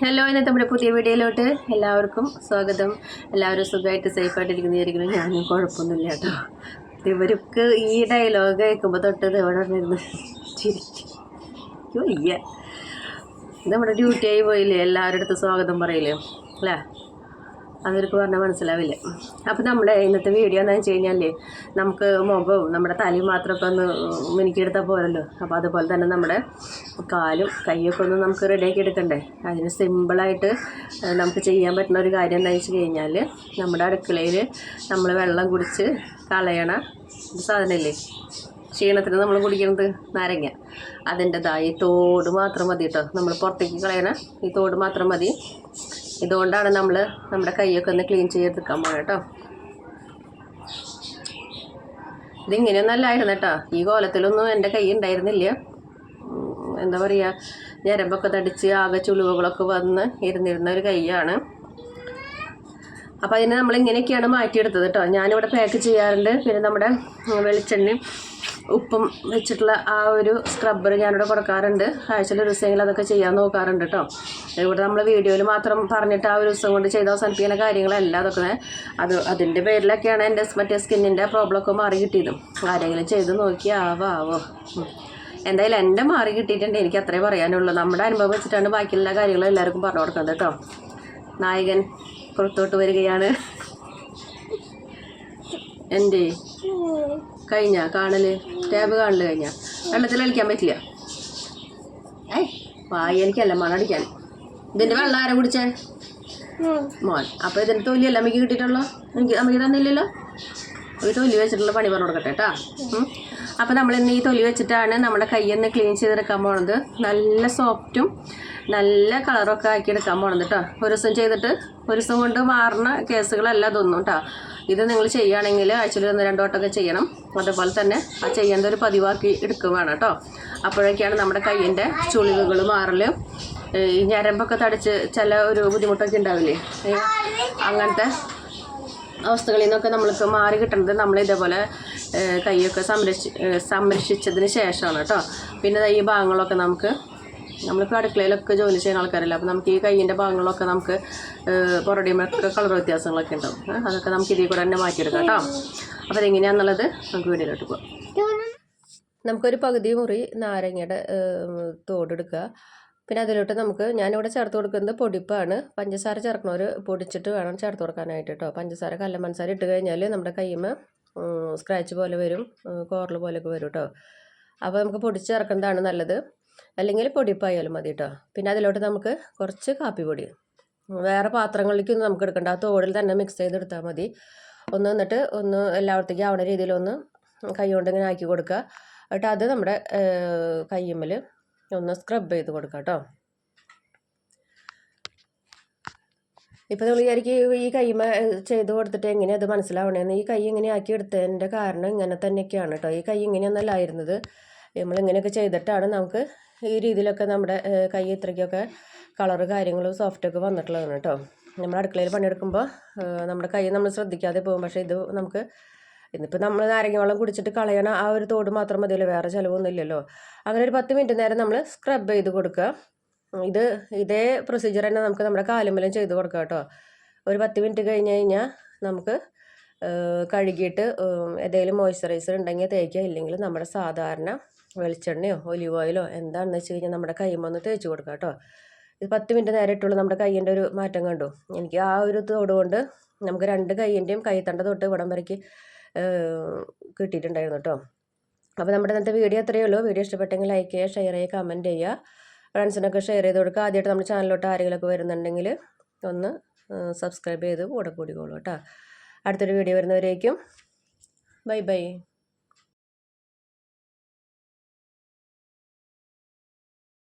Hello ഇന്നത്തെ നമ്മുടെ പുതിയ വീഡിയോയിലോട്ട് എല്ലാവർക്കും സ്വാഗതം. എല്ലാവരും സുഖമായിട്ട് സേഫായിട്ടിരിക്കുന്നതായിരിക്കണം. ഞാനും കുഴപ്പമൊന്നുമില്ല കേട്ടോ. ഇവർക്ക് ഈ ഡയലോഗ് കേൾക്കുമ്പോൾ തൊട്ടത് എവിടെ ഇരുന്ന് ചിരിക്കും നമ്മുടെ ഡ്യൂട്ടി ആയി പോയില്ലേ? എല്ലാവരുടെ അടുത്ത് സ്വാഗതം പറയില്ലേ? അല്ലേ? അവർക്ക് പറഞ്ഞാൽ മനസ്സിലാവില്ല. അപ്പോൾ നമ്മുടെ ഇന്നത്തെ വീഡിയോ എന്താണെന്ന് വെച്ച് കഴിഞ്ഞാൽ നമുക്ക് മുഖവും നമ്മുടെ തലയും മാത്രമൊക്കെ ഒന്ന് മിനുക്കിയെടുത്താൽ പോരല്ലോ. അപ്പോൾ അതുപോലെ തന്നെ നമ്മുടെ കാലും കൈയൊക്കെ ഒന്ന് നമുക്ക് റെഡിയാക്കി എടുക്കണ്ടേ. അതിന് സിമ്പിളായിട്ട് നമുക്ക് ചെയ്യാൻ പറ്റുന്ന ഒരു കാര്യം എന്താണെന്ന് വെച്ച് കഴിഞ്ഞാൽ നമ്മുടെ അടുക്കളയിൽ നമ്മൾ വെള്ളം കുടിച്ച് കളയണ സാധനമില്ലേ ക്ഷീണത്തിന് നമ്മൾ കുടിക്കുന്നത് നാരങ്ങ. അതിന്റെതായി തോട് മാത്രം മതി കേട്ടോ നമ്മൾ പുറത്തേക്ക് കളയണ ഈ തോട് മാത്രം മതി. ഇതുകൊണ്ടാണ് നമ്മൾ നമ്മുടെ കൈയൊക്കെ ഒന്ന് ക്ലീൻ ചെയ്തെടുക്കാൻ പോകണം കേട്ടോ ഇതിങ്ങനെയൊന്നും അല്ലായിരുന്നു കേട്ടോ ഈ കോലത്തിലൊന്നും എന്റെ കൈ ഉണ്ടായിരുന്നില്ല. എന്താ പറയുക ഞരമ്പൊക്കെ തടിച്ച് ആകെ ചുളിവുകളൊക്കെ വന്ന് ഇരുന്നിരുന്ന ഒരു കൈയാണ്. അപ്പോൾ അതിനെ നമ്മൾ ഇങ്ങനെയൊക്കെയാണ് മാറ്റിയെടുത്തത് കേട്ടോ ഞാനിവിടെ പാക്ക് ചെയ്യാറുണ്ട്. പിന്നെ നമ്മുടെ വെളിച്ചെണ്ണയും ഉപ്പും വെച്ചിട്ടുള്ള ആ ഒരു സ്ക്രബ്ബർ ഞാനിവിടെ കൊടുക്കാറുണ്ട്. ആഴ്ചയിൽ ഒരു ദിവസമെങ്കിലും അതൊക്കെ ചെയ്യാൻ നോക്കാറുണ്ട് കേട്ടോ ഇവിടെ നമ്മൾ വീഡിയോയിൽ മാത്രം പറഞ്ഞിട്ട് ആ ഒരു ദിവസം കൊണ്ട് ചെയ്ത് അവസാനിപ്പിക്കുന്ന കാര്യങ്ങളല്ല അതൊക്കെ. അത് അതിന്റെ പേരിലൊക്കെയാണ് എന്റെ മറ്റേ സ്കിന്നിന്റെ പ്രോബ്ലമൊക്കെ മാറി കിട്ടിയതും. ആരെങ്കിലും ചെയ്ത് നോക്കി ആവോ എന്തായാലും എന്റെ മാറി കിട്ടിയിട്ടുണ്ട്. എനിക്ക് അത്രേ പറയാനുള്ളൂ. നമ്മുടെ അനുഭവം വെച്ചിട്ടാണ് ബാക്കിയുള്ള കാര്യങ്ങളും എല്ലാവർക്കും പറഞ്ഞു കൊടുക്കുന്നത് കേട്ടോ നായകൻ പുറത്തോട്ട് വരികയാണ്. എന്റെ കഴിഞ്ഞ? കാണൽ? ടാബ് കാണൽ കഴിഞ്ഞ? വെള്ളത്തിൽ കളിക്കാൻ പറ്റില്ല. ഏ വായി എനിക്കല്ല മണടിക്കാൻ ഇതിന്റെ വെള്ളം ആരാ കുടിച്ചേ? മോൻ. അപ്പോൾ ഇതിന്റെ തൊലിയല്ല അമ്മയ്ക്ക് കിട്ടിയിട്ടുള്ളോ എനിക്ക് അമ്മയ്ക്ക് തന്നില്ലല്ലോ? ഒരു തൊലി വെച്ചിട്ടുള്ള പണി പറഞ്ഞു കൊടുക്കട്ടെ കേട്ടോ അപ്പോൾ നമ്മൾ ഇന്ന് ഈ തൊലി വെച്ചിട്ടാണ് നമ്മുടെ കയ്യൊന്ന് ക്ലീൻ ചെയ്തെടുക്കാൻ പോകുന്നത് നല്ല സോഫ്റ്റും നല്ല കളറൊക്കെ ആക്കി എടുക്കാൻ പോണത് കേട്ടോ ഒരു ദിവസം ചെയ്തിട്ട് ഒരു ദിവസം കൊണ്ട് മാറുന്ന കേസുകളല്ല അതൊന്നും കേട്ടോ ഇത് നിങ്ങൾ ചെയ്യുകയാണെങ്കിൽ ആഴ്ചയിൽ ഒന്ന് രണ്ട് വട്ടമൊക്കെ ചെയ്യണം. അതുപോലെ തന്നെ ആ ചെയ്യേണ്ട ഒരു പതിവാക്കി എടുക്കും വേണം കേട്ടോ അപ്പോഴൊക്കെയാണ് നമ്മുടെ കയ്യിന്റെ ചുളിവുകൾ മാറൽ ഈ ഞരമ്പൊക്കെ തടിച്ച് ചില ഒരു ബുദ്ധിമുട്ടൊക്കെ ഉണ്ടാവില്ലേ? അങ്ങനത്തെ അവസ്ഥകളിൽ നിന്നൊക്കെ നമ്മൾക്ക് മാറി കിട്ടുന്നത് നമ്മൾ ഇതേപോലെ കൈയൊക്കെ സംരക്ഷി സംരക്ഷിച്ചതിന് ശേഷമാണ് കേട്ടോ. പിന്നെ ഈ ഭാഗങ്ങളൊക്കെ നമുക്ക് നമ്മളിപ്പോൾ അടുക്കളയിലൊക്കെ ജോലി ചെയ്യുന്ന ആൾക്കാരല്ല അപ്പോൾ നമുക്ക് ഈ കൈയിന്റെ ഭാഗങ്ങളൊക്കെ നമുക്ക് പുറടിയുമൊക്കെ കളർ വ്യത്യാസങ്ങളൊക്കെ ഉണ്ടാവും. അതൊക്കെ നമുക്ക് ഇതിൽ കൂടെ തന്നെ മാറ്റിയെടുക്കാം കേട്ടോ. അപ്പോൾ അതെങ്ങനെയാണെന്നുള്ളത് നമുക്ക് വീഡിയോയിലോട്ട് പോകാം നമുക്കൊരു പകുതി മുറി നാരങ്ങയുടെ തോടെടുക്കുക. പിന്നെ അതിലോട്ട് നമുക്ക് ഞാനിവിടെ ചേർത്ത് കൊടുക്കുന്നത് പൊടിപ്പാണ്. പഞ്ചസാര ചേർക്കണവർ പൊടിച്ചിട്ട് വേണം ചേർത്ത് കൊടുക്കാനായിട്ട് കേട്ടോ പഞ്ചസാര കല്ല പഞ്ചസാര ഇട്ട് കഴിഞ്ഞാൽ നമ്മുടെ കയ്യുമ്മ സ്ക്രാച്ച് പോലെ വരും കോറൽ പോലെയൊക്കെ വരും കേട്ടോ അപ്പോൾ നമുക്ക് പൊടിച്ച് ചേർക്കുന്നതാണ് നല്ലത്. അല്ലെങ്കിൽ പൊടിപ്പായാലും മതി കേട്ടോ പിന്നെ അതിലോട്ട് നമുക്ക് കുറച്ച് കാപ്പിപ്പൊടി. വേറെ പാത്രങ്ങളിലേക്കൊന്നും നമുക്ക് എടുക്കണ്ട. ആ തോടിൽ തന്നെ മിക്സ് ചെയ്തെടുത്താൽ മതി. ഒന്ന് എന്നിട്ട് ഒന്ന് എല്ലായിടത്തേക്കും ആവുന്ന രീതിയിലൊന്ന് കൈ കൊണ്ട് ഇങ്ങനെ ആക്കി കൊടുക്കുക. എന്നിട്ട് അത് നമ്മുടെ കയ്യുമ്മൽ ഒന്ന് സ്ക്രബ് ചെയ്ത് കൊടുക്കാം കേട്ടോ ഇപ്പം നമ്മൾ വിചാരിക്കും ഈ കൈമ ചെയ്ത് കൊടുത്തിട്ട് എങ്ങനെ അത് മനസ്സിലാവണേന്ന്. ഈ കൈ ഇങ്ങനെ ആക്കി എടുത്തതിന്റെ കാരണം ഇങ്ങനെ തന്നെയൊക്കെയാണ് കേട്ടോ ഈ കൈ ഇങ്ങനെയൊന്നല്ല ആയിരുന്നത്. നമ്മൾ ഇങ്ങനെയൊക്കെ ചെയ്തിട്ടാണ് നമുക്ക് ഈ രീതിയിലൊക്കെ നമ്മുടെ കൈ ഇത്രയ്ക്കൊക്കെ കളറ് കാര്യങ്ങളും സോഫ്റ്റൊക്കെ വന്നിട്ടുള്ളതാണ് കേട്ടോ നമ്മൾ അടുക്കളയിൽ പണിയെടുക്കുമ്പോൾ നമ്മുടെ കൈ നമ്മൾ ശ്രദ്ധിക്കാതെ പോകും. പക്ഷേ ഇത് നമുക്ക് ഇന്നിപ്പോൾ നമ്മൾ നാരങ്ങ വെള്ളം കുടിച്ചിട്ട് കളയണ ആ ഒരു തോട് മാത്രം മതിയല്ലോ വേറെ ചിലവൊന്നും ഇല്ലല്ലോ അങ്ങനെ ഒരു പത്ത് മിനിറ്റ് നേരം നമ്മൾ സ്ക്രബ് ചെയ്ത് കൊടുക്കുക. ഇത് ഇതേ പ്രൊസീജിയർ തന്നെ നമുക്ക് നമ്മുടെ കാലുമ്മലും ചെയ്ത് കൊടുക്കാം കേട്ടോ. ഒരു പത്ത് മിനിറ്റ് കഴിഞ്ഞ് കഴിഞ്ഞാൽ നമുക്ക് കഴുകിയിട്ട് ഏതെങ്കിലും മോയ്സ്ചറൈസർ ഉണ്ടെങ്കിൽ തേക്കുക. ഇല്ലെങ്കിൽ നമ്മുടെ സാധാരണ വെളിച്ചെണ്ണയോ ഒലിവ് ഓയിലോ എന്താണെന്ന് വെച്ച് കഴിഞ്ഞാൽ നമ്മുടെ കൈമൊന്ന് തേച്ച് കൊടുക്കുക കേട്ടോ. ഇത് പത്ത് മിനിറ്റ് നേരെ ഇട്ടുള്ളൂ. നമ്മുടെ കൈയിന്റെ ഒരു മാറ്റം കണ്ടു. എനിക്ക് ആ ഒരു തോട് കൊണ്ട് നമുക്ക് രണ്ട് കൈയിന്റെയും കൈത്തണ്ട തൊട്ട് ഇവിടം വരയ്ക്ക് കിട്ടിയിട്ടുണ്ടായിരുന്നു കേട്ടോ. അപ്പോൾ നമ്മുടെ ഇന്നത്തെ വീഡിയോ അത്രയേ ഉള്ളൂ. വീഡിയോ ഇഷ്ടപ്പെട്ടെങ്കിൽ ലൈക്ക് ചെയ്യുക ഷെയർ ചെയ്യുക കമന്റ് ചെയ്യുക. ഫ്രണ്ട്സിനൊക്കെ ഷെയർ ചെയ്ത് കൊടുക്കുക. ആദ്യമായിട്ട് നമ്മുടെ ചാനലിലോട്ട് ആരെങ്കിലുമൊക്കെ വരുന്നുണ്ടെങ്കിൽ ഒന്ന് സബ്സ്ക്രൈബ് ചെയ്ത് കൂടെ കൂടിക്കോളൂ കേട്ടോ. അടുത്തൊരു വീഡിയോ വരുന്നവരേക്കും. Bye bye